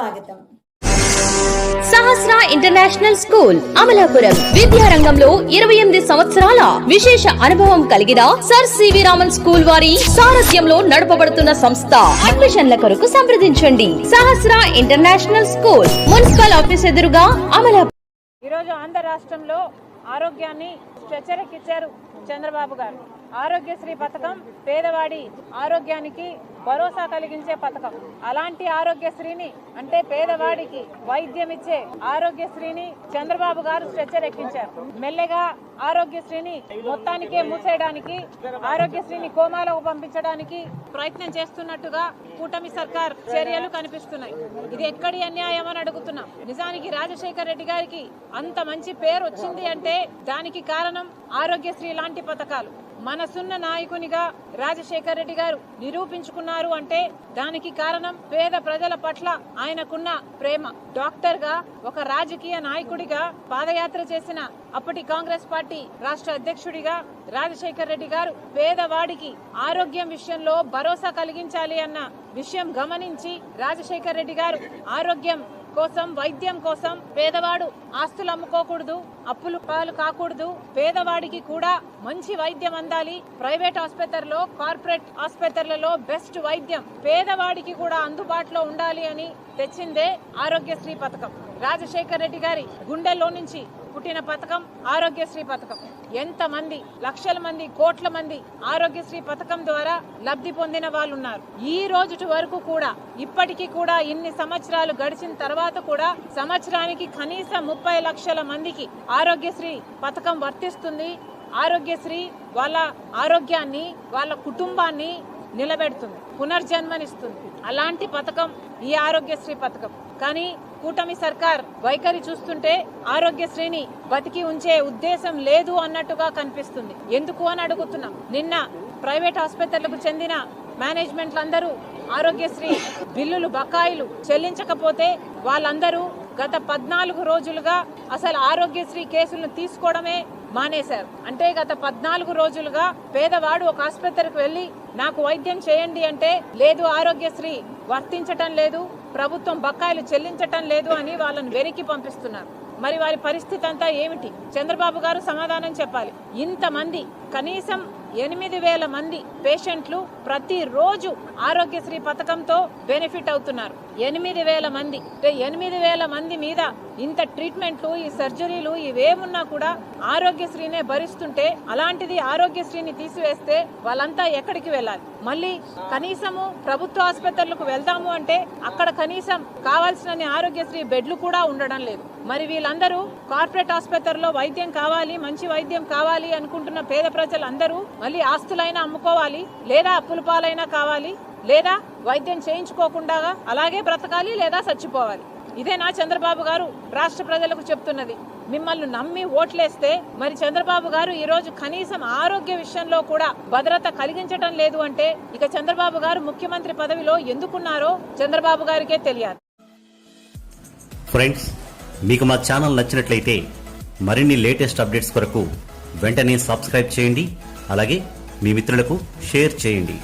స్వాగతం. Sahasra international school Amalapuram. విద్యారంగంలో ఇరవై ఎనిమిది సంవత్సరాల విశేష అనుభవం కలిగిన సర్ సివి రామన్ స్కూల్ వారి సారథ్యంలో నడపబడుతున్న సంస్థ. అడ్మిషన్ల కొరకు సంప్రదించండి. Sahasra international school municipal office ఎదురుగా అమలాపురం. ఈరోజు ఆంధ్ర రాష్ట్రంలో ఆరోగ్యాన్ని స్ట్రెచరెక్కిచ్చారు చంద్రబాబు గారు. ఆరోగ్యశ్రీ పథకం పేదవాడి ఆరోగ్యానికి భరోసా కలిగించే పథకం. అలాంటి ఆరోగ్యశ్రీని అంటే పేదవాడికి వైద్యం ఇచ్చే ఆరోగ్యశ్రీని చంద్రబాబు గారు స్ట్రెచ్చర్ ఎక్కించారు మెల్లగా ఆరోగ్యశ్రీని మొత్తానికే మూసేయడానికి ఆరోగ్యశ్రీని కోమాలకు పంపించడానికి ప్రయత్నం చేస్తున్నట్టుగా కూటమి సర్కార్ చర్యలు కనిపిస్తున్నాయి. ఇది ఎక్కడి అన్యాయం అని అడుగుతున్నాం. నిజానికి రాజశేఖర్ రెడ్డి గారికి అంత మంచి పేరు వచ్చింది అంటే దానికి కారణం ఆరోగ్యశ్రీ లాంటి పథకాలు. మనసున్న నాయకునిగా రాజశేఖర్ రెడ్డి గారు నిరూపించుకున్నారు అంటే దానికి కారణం పేద ప్రజల పట్ల ఆయనకున్న ప్రేమ. డాక్టర్గా ఒక రాజకీయ నాయకుడిగా పాదయాత్ర చేసిన అప్పటి కాంగ్రెస్ పార్టీ రాష్ట్ర అధ్యక్షుడిగా రాజశేఖర్ రెడ్డి గారు పేదవాడికి ఆరోగ్యం విషయంలో భరోసా కలిగించాలి అన్న విషయం గమనించి రాజశేఖర్ రెడ్డి గారు ఆరోగ్యం కోసం వైద్యం కోసం పేదవాడు ఆస్తులు అమ్ముకోకూడదు అప్పులు పాలు కాకూడదు. పేదవాడికి కూడా మంచి వైద్యం అందాలి. ప్రైవేట్ ఆసుపత్రిలో కార్పొరేట్ ఆసుపత్రులలో బెస్ట్ వైద్యం పేదవాడికి కూడా అందుబాటులో ఉండాలి అని తెచ్చిందే ఆరోగ్యశ్రీ పథకం. రాజశేఖర్ రెడ్డి గారి గుండెల్లో నుంచి పుట్టిన పథకం ఆరోగ్యశ్రీ పథకం. ఎంత మంది లక్షల మంది కోట్ల మంది ఆరోగ్యశ్రీ పథకం ద్వారా లబ్ధి పొందిన వాళ్ళు ఉన్నారు ఈ రోజు వరకు కూడా ఇప్పటికీ కూడా ఇన్ని సంవత్సరాలు గడిచిన తర్వాత కూడా సంవత్సరానికి కనీసం ముప్పై లక్షల మందికి ఆరోగ్యశ్రీ పథకం వర్తిస్తుంది. ఆరోగ్యశ్రీ వాళ్ళ ఆరోగ్యాన్ని వాళ్ళ కుటుంబాన్ని నిలబెడుతుంది పునర్జన్మనిస్తుంది. అలాంటి పథకం ఈ ఆరోగ్యశ్రీ పథకం. కానీ కూటమి సర్కార్ వైఖరి చూస్తుంటే ఆరోగ్యశ్రీని బతికి ఉంచే ఉద్దేశం లేదు అన్నట్టుగా కనిపిస్తుంది. ఎందుకు అని అడుగుతున్నాం. నిన్న ప్రైవేట్ ఆసుపత్రులకు చెందిన మేనేజ్మెంట్లందరూ ఆరోగ్యశ్రీ బిల్లులు బకాయిలు చెల్లించకపోతే వాళ్ళందరూ గత పద్నాలుగు రోజులుగా అసలు ఆరోగ్యశ్రీ కేసులను తీసుకోవడమే మానేశారు. అంటే గత పద్నాలుగు రోజులుగా పేదవాడు ఒక ఆసుపత్రికి వెళ్ళి నాకు వైద్యం చేయండి అంటే లేదు ఆరోగ్యశ్రీ వర్తించటం లేదు ప్రభుత్వం బకాయిలు చెల్లించటం లేదు అని వాళ్ళను వెనక్కి పంపిస్తున్నారు. మరి వారి పరిస్థితి అంతా ఏమిటి? చంద్రబాబు గారు సమాధానం చెప్పాలి. ఇంతమంది కనీసం ఎనిమిది వేల మంది పేషెంట్లు ప్రతిరోజు ఆరోగ్యశ్రీ పథకంతో బెనిఫిట్ అవుతున్నారు. ఎనిమిది వేల మంది. అంటే ఎనిమిది వేల మంది మీద ఇంత ట్రీట్మెంట్లు ఈ సర్జరీలు ఇవేమున్నా కూడా ఆరోగ్యశ్రీనే భరిస్తుంటే అలాంటిది ఆరోగ్యశ్రీని తీసివేస్తే వాళ్ళంతా ఎక్కడికి వెళ్ళాలి? మళ్ళీ కనీసము ప్రభుత్వ ఆసుపత్రులకు వెళ్దాము అంటే అక్కడ కనీసం కావాల్సిన ఆరోగ్యశ్రీ బెడ్లు కూడా ఉండడం లేదు. మరి వీళ్ళందరూ కార్పొరేట్ ఆసుపత్రిలో వైద్యం కావాలి మంచి వైద్యం కావాలి అనుకుంటున్న పేద ప్రజలందరూ మళ్ళీ ఆస్తులైనా అమ్ముకోవాలి లేదా అప్పుల పాలైనా కావాలి. లేదా వైద్యం చేయించుకోకుండా అలాగే బ్రతకాలి లేదా చచ్చిపోవాలి. ఇదేనా చంద్రబాబు గారు రాష్ట్ర ప్రజలకు చెప్తున్నది. మిమ్మల్ని నమ్మి ఓట్లేస్తే మరి చంద్రబాబు గారు ఈరోజు కనీసం ఆరోగ్య విషయంలో కూడా భద్రత కలిగించడం లేదు అంటే ఇక చంద్రబాబు గారు ముఖ్యమంత్రి పదవిలో ఎందుకున్నారో చంద్రబాబు గారికే తెలియాలి. ఫ్రెండ్స్ మీకు మా ఛానల్ నచ్చినట్లయితే మరిన్ని లేటెస్ట్ అప్డేట్స్ కొరకు వెంటనే సబ్స్క్రైబ్ చేయండి అలాగే మీ మిత్రులకు షేర్ చేయండి.